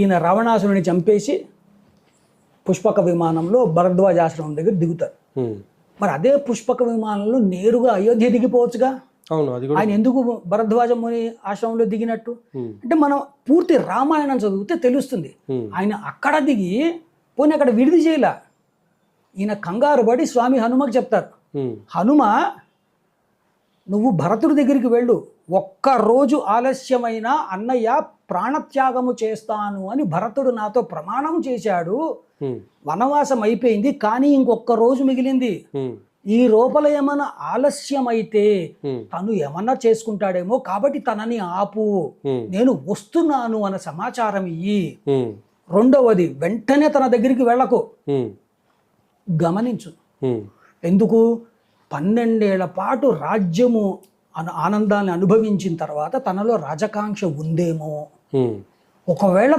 ఈయన రావణాసురుని చంపేసి పుష్పక విమానంలో భరద్వాజ ఆశ్రమం దగ్గర దిగుతారు. మరి అదే పుష్పక విమానంలో నేరుగా అయోధ్య దిగిపోవచ్చుగా అవును అది ఆయన ఎందుకు భరద్వాజ ముని ఆశ్రమంలో దిగినట్టు. అంటే మనం పూర్తి రామాయణం చదివితే తెలుస్తుంది. ఆయన అక్కడ దిగి పోనీ అక్కడ విడిది చేయలే ఈయన కంగారు పడి స్వామి హనుమకి చెప్తారు. హనుమ నువ్వు భరతుడి దగ్గరికి వెళ్ళు ఒక్క రోజు ఆలస్యమైన అన్నయ్య ప్రాణత్యాగము చేస్తాను అని భరతుడు నాతో ప్రమాణం చేశాడు. వనవాసం అయిపోయింది కానీ ఇంకొక రోజు మిగిలింది. ఈ లోపల ఏమైనా ఆలస్యమైతే. తను ఏమన్నా చేసుకుంటాడేమో కాబట్టి తనని ఆపు. నేను వస్తున్నాను అన్న సమాచారం ఇయ్యి. రెండవది వెంటనే తన దగ్గరికి వెళ్ళకు. గమనించు. ఎందుకు పన్నెండేళ్ళ పాటు రాజ్యము ఆనందాన్ని అనుభవించిన తర్వాత తనలో రాజకాంక్ష ఉందేమో. ఒకవేళ